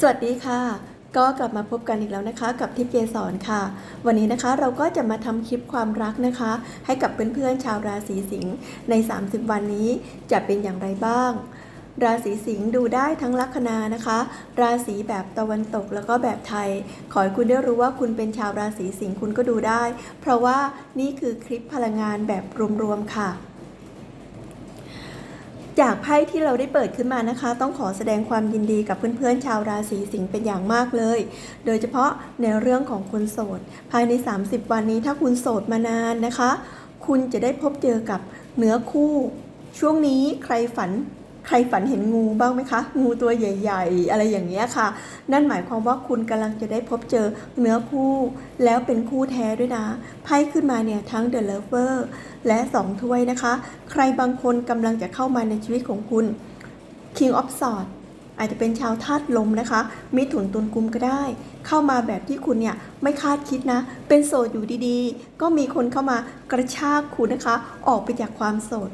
สวัสดีค่ะ ก็กลับมาพบกันอีกแล้วนะคะ กับทิพย์เกสรค่ะ วันนี้นะคะเราก็จะมาทำคลิปความรักนะคะ ให้กับเพื่อนๆชาวราศีสิงห์ใน 30 วันนี้จะเป็นอย่างไรบ้าง ราศีสิงห์ดูได้ทั้งลัคนานะคะ ราศีแบบตะวันตกแล้วก็แบบไทย ขอให้คุณได้รู้ว่าคุณเป็นชาวราศีสิงห์คุณก็ดูได้ เพราะว่านี่คือคลิปพลังงานแบบรวมๆค่ะ จากไพ่ที่เราได้เปิดขึ้นมานะคะ ต้องขอแสดงความยินดีกับเพื่อนๆ ชาวราศีสิงห์เป็นอย่างมากเลย โดยเฉพาะในเรื่องของคนโสด ภายใน 30 วันนี้ถ้าคุณโสดมานานนะคะ คุณจะได้พบเจอกับเนื้อคู่ ช่วงนี้ใครฝัน ใครฝันเห็นงูบ้างไหมคะ งูตัวใหญ่ๆ อะไรอย่างเงี้ยค่ะ นั่นหมายความว่าคุณกำลังจะได้พบเจอเนื้อคู่ แล้วเป็นคู่แท้ด้วยนะไพ่ขึ้นมาเนี่ยทั้ง The Lover และ 2 ถ้วยนะคะ ใครบางคนกำลังจะเข้ามาในชีวิตของคุณ King of Swords อาจจะเป็นชาวธาตุลมนะคะ มิถุนตุลกุมก็ได้ เข้ามาแบบที่คุณเนี่ยไม่คาดคิดนะ เป็นโสดอยู่ดีๆ ก็มีคนเข้ามากระชากคุณนะคะ ออกไปจากความโสด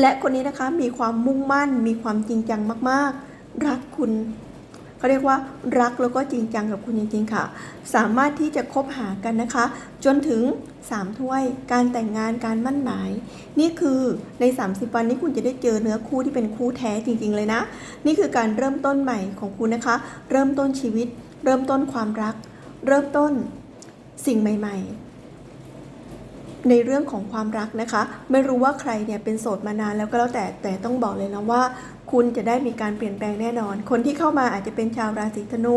และคนนี้นะคะมีความมุ่งมั่น มีความจริงจังมาก ๆ รักคุณเขาเรียกว่ารักแล้วก็จริงจังกับคุณจริงๆค่ะ สามารถที่จะคบหากันนะคะ จนถึง 3 ถ้วย การแต่งงานการมั่นหมาย นี่คือใน 30 วันนี้คุณจะได้เจอเนื้อคู่ที่เป็นคู่แท้จริง ๆ เลยนะ นี่คือการเริ่มต้นใหม่ของคุณนะคะ เริ่มต้นชีวิต เริ่มต้นความรัก เริ่มต้นสิ่งใหม่ ๆ ในเรื่องของความรักนะคะ ไม่รู้ว่าใครเนี่ยเป็นโสดมานานแล้วก็แล้วแต่แต่ต้องบอกเลยนะว่า คุณจะได้มีการเปลี่ยนแปลงแน่นอน คนที่เข้ามาอาจจะเป็นชาวราศีธนู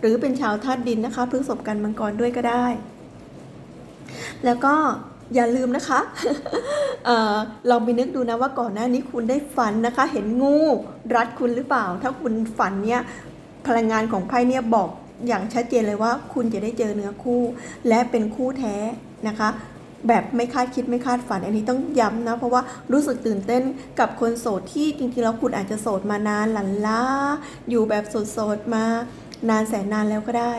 หรือเป็นชาวธาตุดินนะคะพฤษภกันมังกรด้วยก็ได้ แล้วก็อย่าลืมนะคะเออลองไปนึกดูนะว่าก่อนหน้านี้คุณได้ฝันนะคะ เห็นงูรัดคุณหรือเปล่า ถ้าคุณฝันเนี่ยพลังงานของไพ่เนี่ยบอกอย่างชัดเจนเลยว่า คุณจะได้เจอเนื้อคู่ และเป็นคู่แท้นะคะ แบบไม่คาดคิดไม่คาดฝัน อันนี้ต้องย้ำนะ เพราะว่ารู้สึกตื่นเต้นกับคนโสดที่จริงๆแล้วคุณอาจจะโสดมานานหลันล้า อยู่แบบโสดๆมานานแสนนานแล้วก็ได้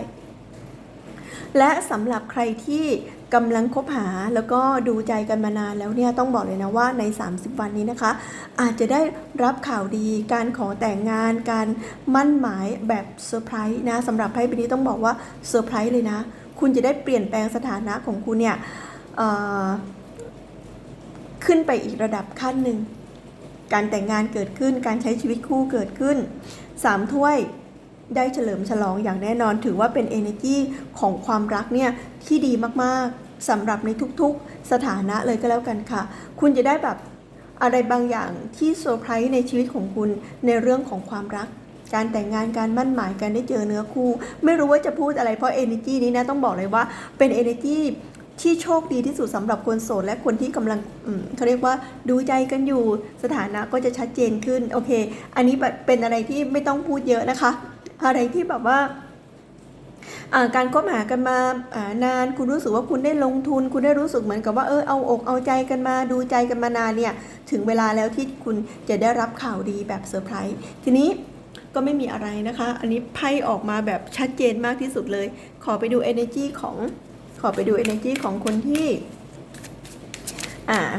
และสำหรับใครที่กำลังคบหาแล้วก็ดูใจกันมานานแล้วเนี่ยต้องบอกเลยนะว่าใน 30 วันนี้นะคะ อาจจะได้รับข่าวดีการขอแต่งงานการมั่นหมายแบบเซอร์ไพรส์นะสำหรับไพ่ใบนี้ต้องบอกว่าเซอร์ไพรส์เลยนะ คุณจะได้เปลี่ยนแปลงสถานะของคุณเนี่ย ขึ้นไปอีกระดับขั้นหนึ่ง การแต่งงานเกิดขึ้น การใช้ชีวิตคู่เกิดขึ้นสามถ้วยได้เฉลิมฉลองอย่างแน่นอน ถือว่าเป็น energy ของความรักเนี่ยที่ดีมากๆสำหรับในทุกๆสถานะเลยก็แล้วกันค่ะ คุณจะได้แบบอะไรบางอย่างที่เซอร์ไพรส์ในชีวิตของคุณในเรื่องของความรัก การแต่งงานการมั่นหมายการได้เจอเนื้อคู่ ไม่รู้ว่าจะพูดอะไรเพราะ energy นี้นะต้องบอกเลยว่าเป็น energy ที่โชคดีที่สุดสำหรับคนโสดและคนที่กำลังเขาเรียกว่าดูใจกันอยู่สถานะก็จะชัดเจนขึ้นโอเค อันนี้เป็นอะไรที่ไม่ต้องพูดเยอะนะคะ อะไรที่แบบว่าการคบหากันมาานานคุณรู้สึกว่าคุณได้ลงทุน คุณได้รู้สึกเหมือนกับว่าเออเอาอกเอาใจกันมาดูใจกันมานานเนี่ยถึงเวลาแล้วที่คุณจะได้รับข่าวดีแบบเซอร์ไพรส์ทีนี้ก็ไม่มีอะไรนะคะ อันนี้ไพ่ออกมาแบบชัดเจนมากที่สุดเลย ขอไปดู energy ของ ขอไปดู energy ของคนที่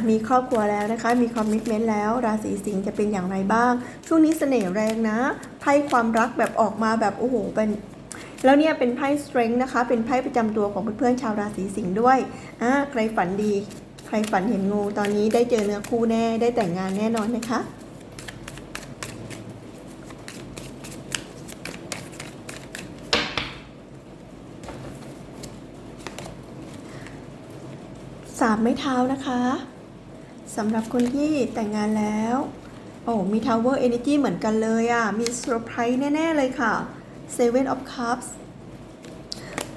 มีครอบครัวแล้วนะคะ มีคอมมิชเมนต์แล้ว ราศีสิงห์จะเป็นอย่างไรบ้าง ช่วงนี้เสน่ห์แรงนะ ไพ่ความรักแบบออกมาแบบโอ้โห เป็น แล้วเนี่ยเป็นไพ่ strength นะคะ เป็นไพ่ประจำตัวของเพื่อนๆชาวราศีสิงห์ด้วย อ่า ใครฝันดี ใครฝันเห็นงู ตอนนี้ได้เจอเนื้อคู่แน่ ได้แต่งงานแน่นอนนะคะ สามไม้เท้านะคะสำหรับคนที่แต่งงานแล้ว โอ้มี Tower Energy เหมือนกันเลยอะ่ะ มีเซอร์ไพรส์แน่ ๆ เลยค่ะ Seven of Cups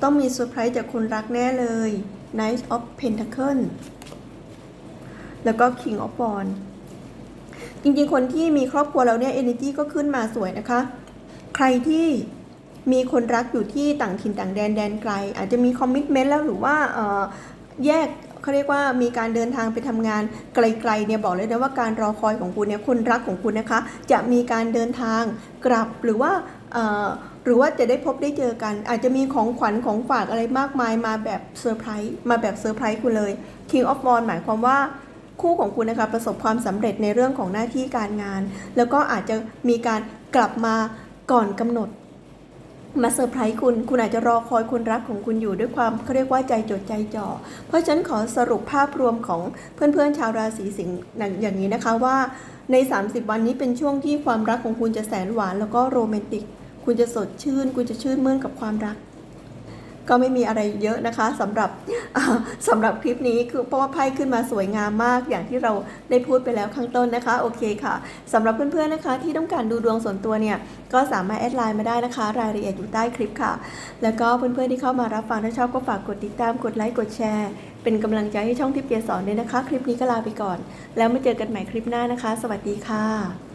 ต้องมีเซอร์ไพรส์จากคนรักแน่เลย Knight of Pentacle แล้วก็ King of Wands จริงๆ คนที่มีครอบครัวแล้วเนี่ย Energy ก็ขึ้นมาสวยนะคะ ใครที่มีคนรักอยู่ที่ต่างถิ่นต่างแดนแดนไกล อาจจะมีคอมมิชเมนต์แล้วหรือว่าเอ่อแยก เขาเรียกว่ามีการเดินทางไปทำงานไกลๆเนี่ยบอกเลยนะว่าการรอคอยของคุณเนี่ยคนรักของคุณนะคะ จะมีการเดินทางกลับหรือว่าหรือว่าจะได้พบได้เจอกัน อาจจะมีของขวัญของฝากอะไรมากมายมาแบบเซอร์ไพรส์มาแบบเซอร์ไพรส์คุณเลย King of w a n d หมายความว่าคู่ของคุณนะคะประสบความสำเร็จในเรื่องของหน้าที่การงาน แล้วก็อาจจะมีการกลับมาก่อนกำหนด มาเซอร์ไพรส์คุณ คุณอาจจะรอคอยคนรักของคุณอยู่ด้วยความเขาเรียกว่าใจจดใจจ่อ เพราะฉะนั้นขอสรุปภาพรวมของเพื่อนๆชาวราศีสิงห์อย่างนี้นะคะว่าใน 30 วันนี้เป็นช่วงที่ความรักของคุณจะแสนหวานแล้วก็โรแมนติก คุณจะสดชื่น คุณจะชื่นมื่นกับความรัก ก็ไม่มีอะไรเยอะนะคะสำหรับอ่าสำหรับคลิปนี้คือเพราะว่าไพ่ขึ้นมาสวยงามมาก อย่างที่เราได้พูดไปแล้วข้างต้นนะคะโอเคค่ะสำหรับเพื่อนๆนะคะ ที่ต้องการดูดวงส่วนตัวเนี่ยก็สามารถแอดไลน์มาได้นะคะ รายละเอียดอยู่ใต้คลิปค่ะ แล้วก็เพื่อนๆที่เข้ามารับฟังถ้าชอบก็ฝากกดติดตามกดไลค์กดแชร์ เป็นกำลังใจให้ช่องทิพย์เกสรด้วยนะคะ คลิปนี้ก็ลาไปก่อน แล้วมาเจอกันใหม่คลิปหน้านะคะ สวัสดีค่ะ